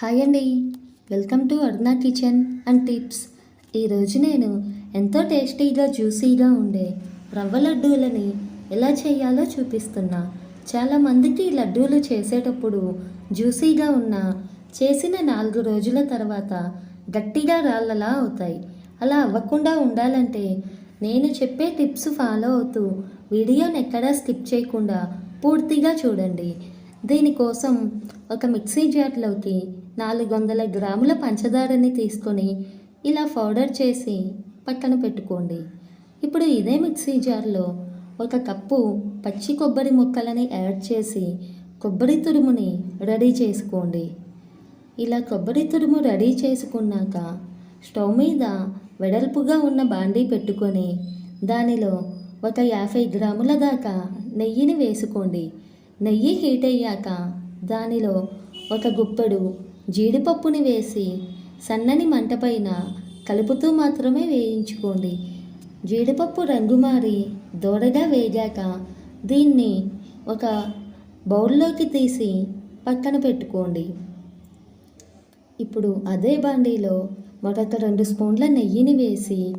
Hi అండి. Welcome to Aruna kitchen and tips. ఈరోజు నేను ఎంతో టేస్టీగా జ్యూసీగా ఉండే రవ్వ లడ్డూలని ఎలా చేయాలో చూపిస్తున్నా. చాలామందికి లడ్డూలు చేసేటప్పుడు జ్యూసీగా ఉన్న చేసిన నాలుగు రోజుల తర్వాత గట్టిగా రాళ్ళలా అవుతాయి. అలా అవ్వకుండా ఉండాలంటే నేను చెప్పే టిప్స్ ఫాలో అవుతూ వీడియోని ఎక్కడా స్కిప్ చేయకుండా పూర్తిగా చూడండి. దీనికోసం ఒక మిక్సీ జార్లోకి నాలుగు వందల గ్రాముల పంచదారని తీసుకొని ఇలా పౌడర్ చేసి పక్కన పెట్టుకోండి. ఇప్పుడు ఇదే మిక్సీ జార్లో ఒక కప్పు పచ్చి కొబ్బరి ముక్కలని యాడ్ చేసి కొబ్బరి తురుముని రెడీ చేసుకోండి. ఇలా కొబ్బరి తురుము రెడీ చేసుకున్నాక స్టవ్ మీద వెడల్పుగా ఉన్న బాండీ పెట్టుకొని దానిలో ఒక యాభై గ్రాముల దాకా నెయ్యిని వేసుకోండి. నెయ్యి హీట్ అయ్యాక దానిలో ఒక గుప్పెడు జీడిపప్పుని వేసి సన్నని మంటపైన కలుపుతూ మాత్రమే వేయించుకోండి. జీడిపప్పు రంగు మారి దూరగా వేగాక దీన్ని ఒక బౌల్లోకి తీసి పక్కన పెట్టుకోండి. ఇప్పుడు అదే బాండీలో మరొక రెండు స్పూన్ల నెయ్యిని వేసి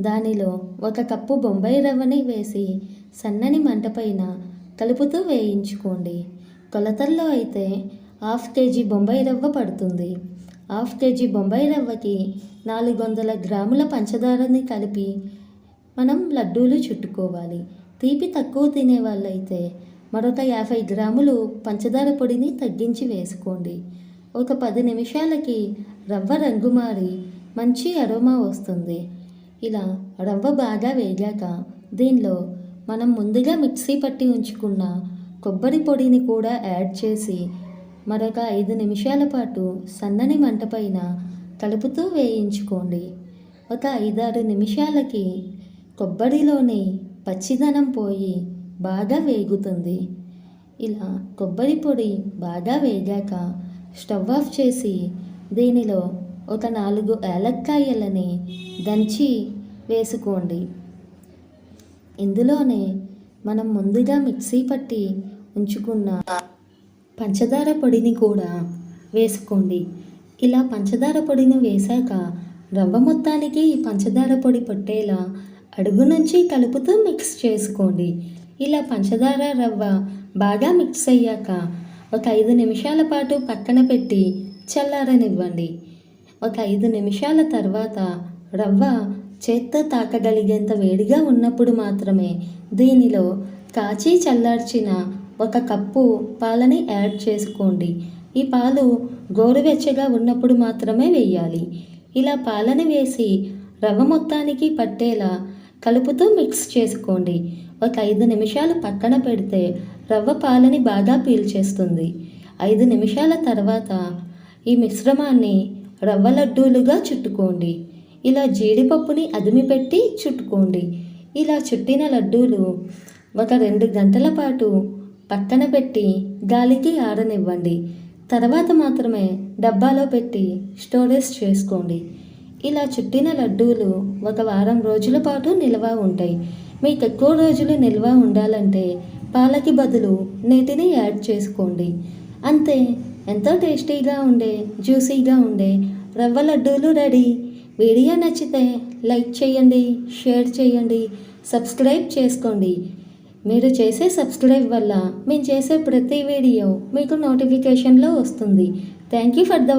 దానిలో ఒక కప్పు బొంబాయి రవ్వని వేసి సన్నని మంటపైన కలుపుతూ వేయించుకోండి. కొలతల్లో అయితే హాఫ్ కేజీ బొంబాయి రవ్వ పడుతుంది. హాఫ్ కేజీ బొంబాయి రవ్వకి నాలుగు వందల గ్రాముల పంచదారని కలిపి మనం లడ్డూలు చుట్టుకోవాలి. తీపి తక్కువ తినే వాళ్ళైతే మరొక యాభై గ్రాములు పంచదార పొడిని తగ్గించి వేసుకోండి. ఒక పది నిమిషాలకి రవ్వ రంగు మారి మంచి అరోమా వస్తుంది. ఇలా రవ్వ బాగా వేగాక దీనిలో మనం ముందుగా మిక్సీ పట్టి ఉంచుకున్న కొబ్బరి పొడిని కూడా యాడ్ చేసి మరొక ఐదు నిమిషాల పాటు సన్నని మంట పైన కలుపుతూ వేయించుకోండి. ఒక ఐదారు నిమిషాలకి కొబ్బరిలోని పచ్చిదనం పోయి బాగా వేగుతుంది. ఇలా కొబ్బరి పొడి బాగా వేగాక స్టవ్ ఆఫ్ చేసి దీనిలో ఒక నాలుగు ఏలక్కాయలని దంచి వేసుకోండి. ఇందులోనే మనం ముందుగా మిక్సీ పట్టి ఉంచుకున్న పంచదార పొడిని కూడా వేసుకోండి. ఇలా పంచదార పొడిని వేశాక రవ్వ మొత్తానికి ఈ పంచదార పొడి పట్టేలా అడుగు నుంచి కలుపుతూ మిక్స్ చేసుకోండి. ఇలా పంచదార రవ్వ బాగా మిక్స్ అయ్యాక ఒక ఐదు నిమిషాల పాటు పక్కన పెట్టి చల్లారనివ్వండి. ఒక ఐదు నిమిషాల తర్వాత రవ్వ చేత్తో తాకగలిగేంత వేడిగా ఉన్నప్పుడు మాత్రమే దీనిలో కాచి చల్లార్చిన ఒక కప్పు పాలని యాడ్ చేసుకోండి. ఈ పాలు గోరువెచ్చగా ఉన్నప్పుడు మాత్రమే వేయాలి. ఇలా పాలని వేసి రవ్వ మొత్తానికి పట్టేలా కలుపుతూ మిక్స్ చేసుకోండి. ఒక ఐదు నిమిషాలు పక్కన పెడితే రవ్వ పాలని బాగా పీల్చేస్తుంది. ఐదు నిమిషాల తర్వాత ఈ మిశ్రమాన్ని రవ్వ లడ్డూలుగా చుట్టుకోండి. ఇలా జీడిపప్పుని అదిమిపెట్టి చుట్టుకోండి. ఇలా చుట్టిన లడ్డూలు ఒక రెండు గంటల పాటు పక్కన పెట్టి గాలికి ఆరనివ్వండి. తర్వాత మాత్రమే డబ్బాలో పెట్టి స్టోరేజ్ చేసుకోండి. ఇలా చుట్టిన లడ్డూలు ఒక వారం రోజుల పాటు నిల్వ ఉంటాయి. మీకు ఎక్కువ రోజులు నిల్వ ఉండాలంటే పాలకి బదులు నీటిని యాడ్ చేసుకోండి. అంతే ఎంతో టేస్టీగా ఉండే జ్యూసీగా ఉండే రవ్వ లడ్డూలు రెడీ. వీడియో నచ్చితే లైక్ చేయండి షేర్ చేయండి సబ్స్క్రైబ్ చేసుకోండి. మీరు చేసే సబ్స్క్రైబ్ వల్ల మేము చేసే ప్రతి వీడియో మీకు నోటిఫికేషన్లో వస్తుంది. Thank you for the